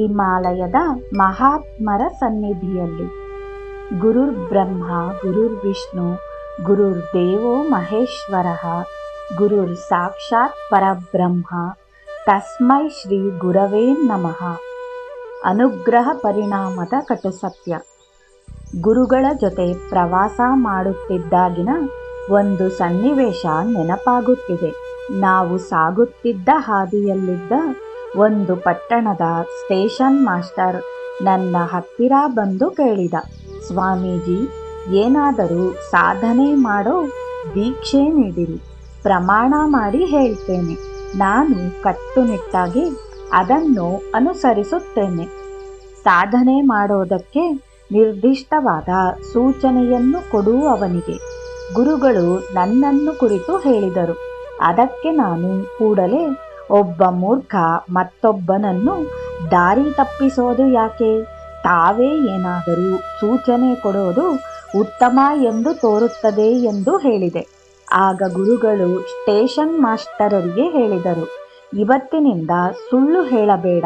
ಹಿಮಾಲಯದ ಮಹಾತ್ಮರ ಸನ್ನಿಧಿಯಲ್ಲಿ. ಗುರುರ್ ಬ್ರಹ್ಮ ಗುರುರ್ ವಿಷ್ಣು ಗುರುರ್ ದೇವೋ ಮಹೇಶ್ವರ ಗುರುರ್ ಸಾಕ್ಷಾತ್ ಪರಬ್ರಹ್ಮ, ತಸ್ಮೈ ಶ್ರೀ ಗುರವೇ ನಮಃ. ಅನುಗ್ರಹ ಪರಿಣಾಮದ ಕಟುಸತ್ಯ. ಗುರುಗಳ ಜೊತೆ ಪ್ರವಾಸ ಮಾಡುತ್ತಿದ್ದಾಗಿನ ಒಂದು ಸನ್ನಿವೇಶ ನೆನಪಾಗುತ್ತಿದೆ. ನಾವು ಸಾಗುತ್ತಿದ್ದ ಹಾದಿಯಲ್ಲಿದ್ದ ಒಂದು ಪಟ್ಟಣದ ಸ್ಟೇಷನ್ ಮಾಸ್ಟರ್ ನನ್ನ ಹತ್ತಿರ ಬಂದು ಕೇಳಿದ, ಸ್ವಾಮೀಜಿ, ಏನಾದರೂ ಸಾಧನೆ ಮಾಡೋ ದೀಕ್ಷೆ ನೀಡಿರಿ. ಪ್ರಮಾಣ ಮಾಡಿ ಹೇಳ್ತೇನೆ. ನಾನು ಕಟ್ಟುನಿಟ್ಟಾಗಿ ಅದನ್ನು ಅನುಸರಿಸುತ್ತೇನೆ. ಸಾಧನೆ ಮಾಡೋದಕ್ಕೆ ನಿರ್ದಿಷ್ಟವಾದ ಸೂಚನೆಯನ್ನು ಕೊಡುವವನಿಗೆ ಗುರುಗಳು ನನ್ನನ್ನು ಕುರಿತು ಹೇಳಿದರು. ಅದಕ್ಕೆ ನಾನು ಕೂಡಲೇ ಒಬ್ಬ ಮೂರ್ಖ ಮತ್ತೊಬ್ಬನನ್ನು ದಾರಿ ತಪ್ಪಿಸೋದು ಯಾಕೆ? ತಾವೇ ಏನಾದರೂ ಸೂಚನೆ ಕೊಡೋದು ಉತ್ತಮ ಎಂದು ತೋರುತ್ತದೆ ಎಂದು ಹೇಳಿದೆ. ಆಗ ಗುರುಗಳು ಸ್ಟೇಷನ್ ಮಾಸ್ಟರರಿಗೆ ಹೇಳಿದರು, ಇವತ್ತಿನಿಂದ ಸುಳ್ಳು ಹೇಳಬೇಡ.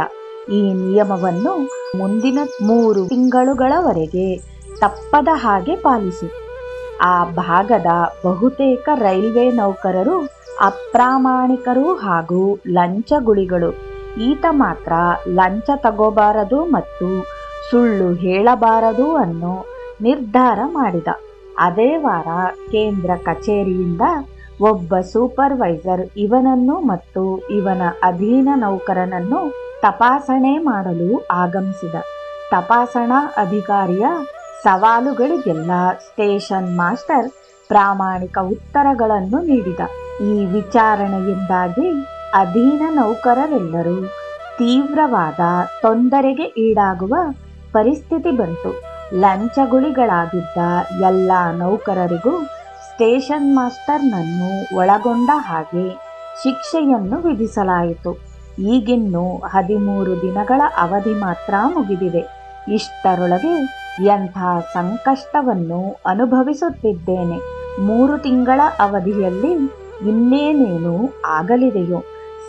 ಈ ನಿಯಮವನ್ನು ಮುಂದಿನ ಮೂರು ತಿಂಗಳುಗಳವರೆಗೆ ತಪ್ಪದ ಹಾಗೆ ಪಾಲಿಸಿ. ಆ ಭಾಗದ ಬಹುತೇಕ ರೈಲ್ವೆ ನೌಕರರು ಅಪ್ರಾಮಾಣಿಕರು ಹಾಗೂ ಲಂಚಗುಳಿಗಳು. ಈತ ಮಾತ್ರ ಲಂಚ ತಗೋಬಾರದು ಮತ್ತು ಸುಳ್ಳು ಹೇಳಬಾರದು ಅನ್ನೋ ನಿರ್ಧಾರ ಮಾಡಿದ. ಅದೇ ವಾರ ಕೇಂದ್ರ ಕಚೇರಿಯಿಂದ ಒಬ್ಬ ಸೂಪರ್ವೈಸರ್ ಇವನನ್ನು ಮತ್ತು ಇವನ ಅಧೀನ ನೌಕರನನ್ನು ತಪಾಸಣೆ ಮಾಡಲು ಆಗಮಿಸಿದ. ತಪಾಸಣಾ ಅಧಿಕಾರಿಯ ಸವಾಲುಗಳಿಗೆಲ್ಲ ಸ್ಟೇಷನ್ ಮಾಸ್ಟರ್ ಪ್ರಾಮಾಣಿಕ ಉತ್ತರಗಳನ್ನು ನೀಡಿದ. ಈ ವಿಚಾರಣೆಯಿಂದಾಗಿ ಅಧೀನ ನೌಕರರೆಲ್ಲರೂ ತೀವ್ರವಾದ ತೊಂದರೆಗೆ ಈಡಾಗುವ ಪರಿಸ್ಥಿತಿ ಬಂತು. ಲಂಚಗುಳಿಗಳಾಗಿದ್ದ ಎಲ್ಲ ನೌಕರರಿಗೂ ಸ್ಟೇಷನ್ ಮಾಸ್ಟರ್ನನ್ನು ಒಳಗೊಂಡ ಹಾಗೆ ಶಿಕ್ಷೆಯನ್ನು ವಿಧಿಸಲಾಯಿತು. ಈಗಿನ್ನು ಹದಿಮೂರು ದಿನಗಳ ಅವಧಿ ಮಾತ್ರ ಮುಗಿದಿದೆ. ಇಷ್ಟರೊಳಗೆ ಎಂಥ ಸಂಕಷ್ಟವನ್ನು ಅನುಭವಿಸುತ್ತಿದ್ದೇನೆ. ಮೂರು ತಿಂಗಳ ಅವಧಿಯಲ್ಲಿ ಇನ್ನೇನೇನು ಆಗಲಿದೆಯೋ?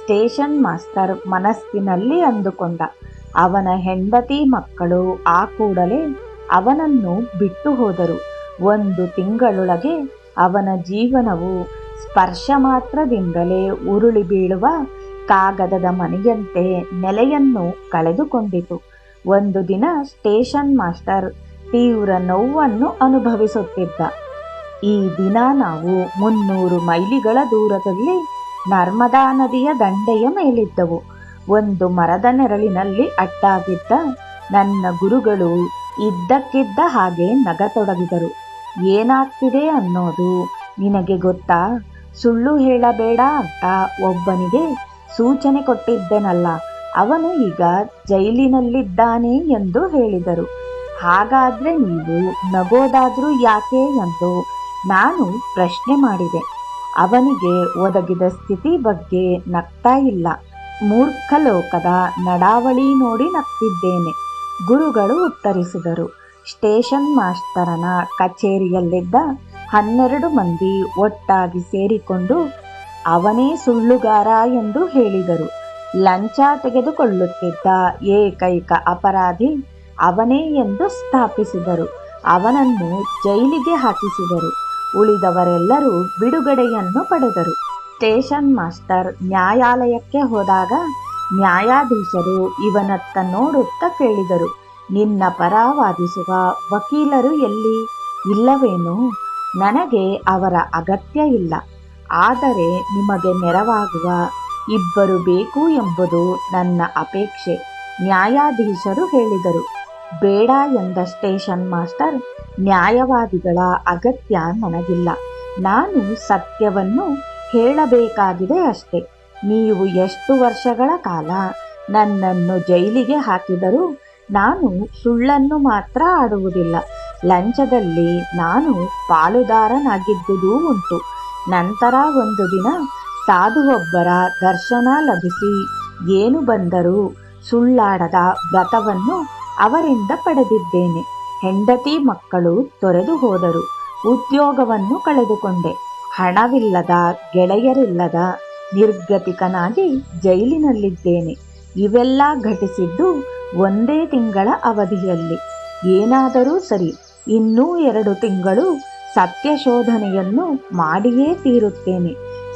ಸ್ಟೇಷನ್ ಮಾಸ್ತರ್ ಮನಸ್ಸಿನಲ್ಲಿ ಅಂದುಕೊಂಡ. ಅವನ ಹೆಂಡತಿ ಮಕ್ಕಳು ಆ ಕೂಡಲೇ ಅವನನ್ನು ಬಿಟ್ಟು ಹೋದರು. ಒಂದು ತಿಂಗಳೊಳಗೆ ಅವನ ಜೀವನವು ಸ್ಪರ್ಶ ಮಾತ್ರದಿಂದಲೇ ಉರುಳಿ ಬೀಳುವ ಕಾಗದದ ಮನೆಯಂತೆ ನೆಲೆಯನ್ನು ಕಳೆದುಕೊಂಡಿತು. ಒಂದು ದಿನ ಸ್ಟೇಷನ್ ಮಾಸ್ಟರ್ ತೀವ್ರ ನೋವನ್ನು ಅನುಭವಿಸುತ್ತಿದ್ದ. ಈ ದಿನ ನಾವು ಮುನ್ನೂರು ಮೈಲಿಗಳ ದೂರದಲ್ಲಿ ನರ್ಮದಾ ನದಿಯ ದಂಡೆಯ ಮೇಲಿದ್ದವು. ಒಂದು ಮರದ ನೆರಳಿನಲ್ಲಿ ಅಟ್ಟಾಗಿದ್ದ ನನ್ನ ಗುರುಗಳು ಇದ್ದಕ್ಕಿದ್ದ ಹಾಗೆ ನಗತೊಡಗಿದರು. ಏನಾಗ್ತಿದೆ ಅನ್ನೋದು ನಿನಗೆ ಗೊತ್ತಾ? ಸುಳ್ಳು ಹೇಳಬೇಡ ಅಂತ ಒಬ್ಬನಿಗೆ ಸೂಚನೆ ಕೊಟ್ಟಿದ್ದೆನಲ್ಲ, ಅವನು ಈಗ ಜೈಲಿನಲ್ಲಿದ್ದಾನೆ ಎಂದು ಹೇಳಿದರು. ಹಾಗಾದ್ರೆ ನೀವು ನಗೋದಾದ್ರೂ ಯಾಕೆ ಎಂದು ನಾನು ಪ್ರಶ್ನೆ ಮಾಡಿದೆ. ಅವನಿಗೆ ಒದಗಿದ ಸ್ಥಿತಿ ಬಗ್ಗೆ ನಗ್ತಾ ಇಲ್ಲ. ಮೂರ್ಖ ಲೋಕದ ನಡಾವಳಿ ನೋಡಿ ನಗ್ತಿದ್ದೇನೆ. ಗುರುಗಳು ಉತ್ತರಿಸಿದರು. ಸ್ಟೇಷನ್ ಮಾಸ್ತರನ ಕಚೇರಿಯಲ್ಲಿದ್ದ ಹನ್ನೆರಡು ಮಂದಿ ಒಟ್ಟಾಗಿ ಸೇರಿಕೊಂಡು ಅವನೇ ಸುಳ್ಳುಗಾರ ಎಂದು ಹೇಳಿದರು. ಲಂಚ ತೆಗೆದುಕೊಳ್ಳುತ್ತಿದ್ದ ಏಕೈಕ ಅಪರಾಧಿ ಅವನೇ ಎಂದು ಸ್ಥಾಪಿಸಿದರು. ಅವನನ್ನು ಜೈಲಿಗೆ ಹಾಕಿಸಿದರು. ಉಳಿದವರೆಲ್ಲರೂ ಬಿಡುಗಡೆಯನ್ನು ಪಡೆದರು. ಸ್ಟೇಷನ್ ಮಾಸ್ಟರ್ ನ್ಯಾಯಾಲಯಕ್ಕೆ ಹೋದಾಗ ನ್ಯಾಯಾಧೀಶರು ಇವನತ್ತ ನೋಡುತ್ತಾ ಕೇಳಿದರು, ನಿನ್ನ ಪರ ವಾದಿಸುವ ವಕೀಲರು ಎಲ್ಲಿ? ಇಲ್ಲವೇನು? ನನಗೆ ಅವರ ಅಗತ್ಯ ಇಲ್ಲ. ಆದರೆ ನಿಮಗೆ ನೆರವಾಗುವ ಇಬ್ಬರು ಬೇಕು ಎಂಬುದು ನನ್ನ ಅಪೇಕ್ಷೆ, ನ್ಯಾಯಾಧೀಶರು ಹೇಳಿದರು. ಬೇಡ ಎಂದ ಸ್ಟೇಷನ್ ಮಾಸ್ಟರ್ ನ್ಯಾಯವಾದಿಗಳ ಅಗತ್ಯ ನನಗಿಲ್ಲ. ನಾನು ಸತ್ಯವನ್ನು ಹೇಳಬೇಕಾಗಿದೆ ಅಷ್ಟೆ. ನೀವು ಎಷ್ಟು ವರ್ಷಗಳ ಕಾಲ ನನ್ನನ್ನು ಜೈಲಿಗೆ ಹಾಕಿದರೂ ನಾನು ಸುಳ್ಳನ್ನು ಮಾತ್ರ ಆಡುವುದಿಲ್ಲ. ಲಂಚದಲ್ಲಿ ನಾನು ಪಾಲುದಾರನಾಗಿದ್ದುದೂ ಉಂಟು. ನಂತರ ಒಂದು ದಿನ ಸಾಧುವೊಬ್ಬರ ದರ್ಶನ ಲಭಿಸಿ ಏನು ಬಂದರೂ ಸುಳ್ಳಾಡದ ವ್ರತವನ್ನು ಅವರಿಂದ ಪಡೆದಿದ್ದೇನೆ. ಹೆಂಡತಿ ಮಕ್ಕಳು ತೊರೆದು ಹೋದರು. ಉದ್ಯೋಗವನ್ನು ಕಳೆದುಕೊಂಡೆ. ಹಣವಿಲ್ಲದ, ಗೆಳೆಯರಿಲ್ಲದ, ನಿರ್ಗತಿಕನಾಗಿ ಜೈಲಿನಲ್ಲಿದ್ದೇನೆ. ಇವೆಲ್ಲ ಘಟಿಸಿದ್ದು ಒಂದೇ ತಿಂಗಳ ಅವಧಿಯಲ್ಲಿ. ಏನಾದರೂ ಸರಿ, ಇನ್ನೂ ಎರಡು ತಿಂಗಳು ಸತ್ಯಶೋಧನೆಯನ್ನು ಮಾಡಿಯೇ ತೀರುತ್ತೇನೆ.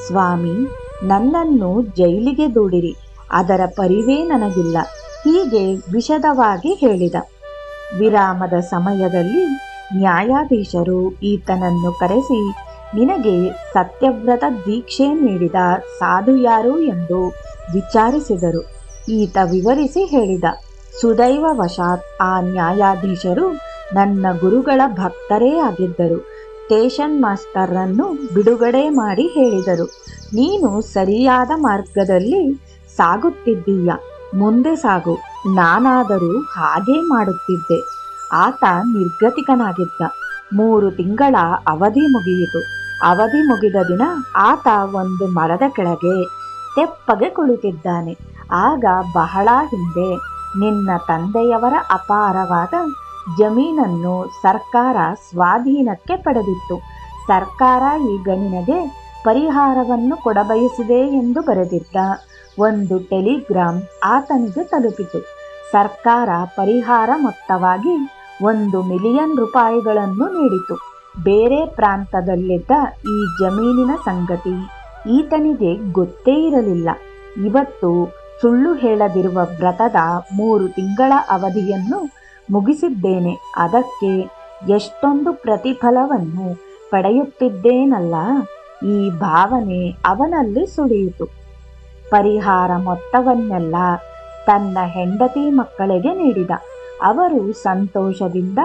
ಸ್ವಾಮಿ, ನನ್ನನ್ನು ಜೈಲಿಗೆ ದೂಡಿರಿ. ಅದರ ಪರಿವೇ ನನಗಿಲ್ಲ. ಹೀಗೆ ವಿಷದವಾಗಿ ಹೇಳಿದ. ವಿರಾಮದ ಸಮಯದಲ್ಲಿ ನ್ಯಾಯಾಧೀಶರು ಈತನನ್ನು ಕರೆಸಿ, ನಿನಗೆ ಸತ್ಯವ್ರತ ದೀಕ್ಷೆ ನೀಡಿದ ಸಾಧು ಯಾರು ಎಂದು ವಿಚಾರಿಸಿದರು. ಈತ ವಿವರಿಸಿ ಹೇಳಿದ ಸುದೈವ ವಶಾತ್ ಆ ನ್ಯಾಯಾಧೀಶರು ನನ್ನ ಗುರುಗಳ ಭಕ್ತರೇ ಆಗಿದ್ದರು. ಸ್ಟೇಷನ್ ಮಾಸ್ಟರನ್ನು ಬಿಡುಗಡೆ ಮಾಡಿ ಹೇಳಿದರು. ನೀನು ಸರಿಯಾದ ಮಾರ್ಗದಲ್ಲಿ ಸಾಗುತ್ತಿದ್ದೀಯ. ಮುಂದೆ ಸಾಗು. ನಾನಾದರೂ ಹಾಗೇ ಮಾಡುತ್ತಿದ್ದೆ. ಆತ ನಿರ್ಗತಿಕನಾಗಿದ್ದ. ಮೂರು ತಿಂಗಳ ಅವಧಿ ಮುಗಿಯಿತು. ಅವಧಿ ಮುಗಿದ ದಿನ ಆತ ಒಂದು ಮರದ ಕೆಳಗೆ ತೆಪ್ಪಗೆ ಕುಳಿತಿದ್ದಾನೆ. ಆಗ ಬಹಳ ಹಿಂದೆ ನಿನ್ನ ತಂದೆಯವರ ಅಪಾರವಾದ ಜಮೀನನ್ನು ಸರ್ಕಾರ ಸ್ವಾಧೀನಕ್ಕೆ ಪಡೆದಿತ್ತು. ಸರ್ಕಾರ ಈಗ ನಿನಗೆ ಪರಿಹಾರವನ್ನು ಕೊಡಬಯಸಿದೆ ಎಂದು ಬರೆದಿದ್ದ ಒಂದು ಟೆಲಿಗ್ರಾಮ್ ಆತನಿಗೆ ತಲುಪಿತು. ಸರ್ಕಾರ ಪರಿಹಾರ ಮೊತ್ತವಾಗಿ ಒಂದು ಮಿಲಿಯನ್ ರೂಪಾಯಿಗಳನ್ನು ನೀಡಿತು. ಬೇರೆ ಪ್ರಾಂತದಲ್ಲಿದ್ದ ಈ ಜಮೀನಿನ ಸಂಗತಿ ಈತನಿಗೆ ಗೊತ್ತೇ ಇರಲಿಲ್ಲ. ಇವತ್ತು ಸುಳ್ಳು ಹೇಳದಿರುವ ವ್ರತದ ಮೂರು ತಿಂಗಳ ಅವಧಿಯನ್ನು ಮುಗಿಸಿದ್ದೇನೆ. ಅದಕ್ಕೆ ಎಷ್ಟೊಂದು ಪ್ರತಿಫಲವನ್ನು ಪಡೆಯುತ್ತಿದ್ದೇನಲ್ಲ? ಈ ಭಾವನೆ ಅವನಲ್ಲಿ ಸುಳಿಯಿತು. ಪರಿಹಾರ ಮೊತ್ತವನ್ನೆಲ್ಲ ತನ್ನ ಹೆಂಡತಿ ಮಕ್ಕಳಿಗೆ ನೀಡಿದ. ಅವರು ಸಂತೋಷದಿಂದ,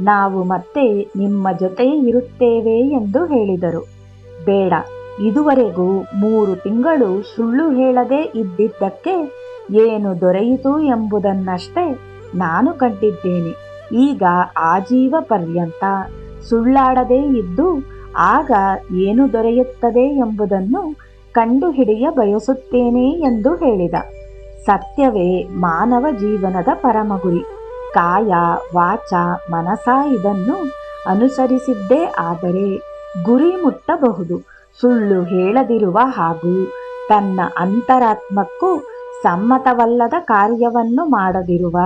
ನಾವು ಮತ್ತೆ ನಿಮ್ಮ ಜೊತೆ ಇರುತ್ತೇವೆ ಎಂದು ಹೇಳಿದರು. ಬೇಡ, ಇದುವರೆಗೂ ಮೂರು ತಿಂಗಳು ಸುಳ್ಳು ಹೇಳದೆ ಇದ್ದಿದ್ದಕ್ಕೆ ಏನು ದೊರೆಯಿತು ಎಂಬುದನ್ನಷ್ಟೇ ನಾನು ಕಂಡಿದ್ದೇನೆ. ಈಗ ಆಜೀವ ಪರ್ಯಂತ ಸುಳ್ಳಾಡದೇ ಇದ್ದು ಆಗ ಏನು ದೊರೆಯುತ್ತದೆ ಎಂಬುದನ್ನು ಕಂಡುಹಿಡಿಯ ಬಯಸುತ್ತೇನೆ ಎಂದು ಹೇಳಿದ. ಸತ್ಯವೇ ಮಾನವ ಜೀವನದ ಪರಮಗುರಿ. ಕಾಯ, ವಾಚ, ಮನಸ ಇದನ್ನು ಅನುಸರಿಸಿದ್ದೇ ಆದರೆ ಗುರಿ ಮುಟ್ಟಬಹುದು. ಸುಳ್ಳು ಹೇಳದಿರುವ ಹಾಗೂ ತನ್ನ ಅಂತರಾತ್ಮಕ್ಕೂ ಸಮ್ಮತವಲ್ಲದ ಕಾರ್ಯವನ್ನು ಮಾಡದಿರುವ,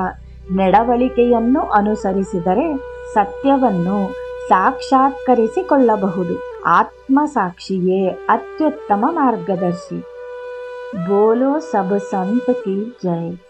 ನಡವಳಿಕೆಯನ್ನು ಅನುಸರಿಸಿದರೆ ಸತ್ಯವನ್ನು ಸಾಕ್ಷಾತ್ಕರಿಸಿಕೊಳ್ಳಬಹುದು. ಆತ್ಮ ಸಾಕ್ಷಿಯೇ ಅತ್ಯುತ್ತಮ ಮಾರ್ಗದರ್ಶಿ. ಬೋಲೋ ಸಬ್ ಸಂತ ಕಿ ಜೈ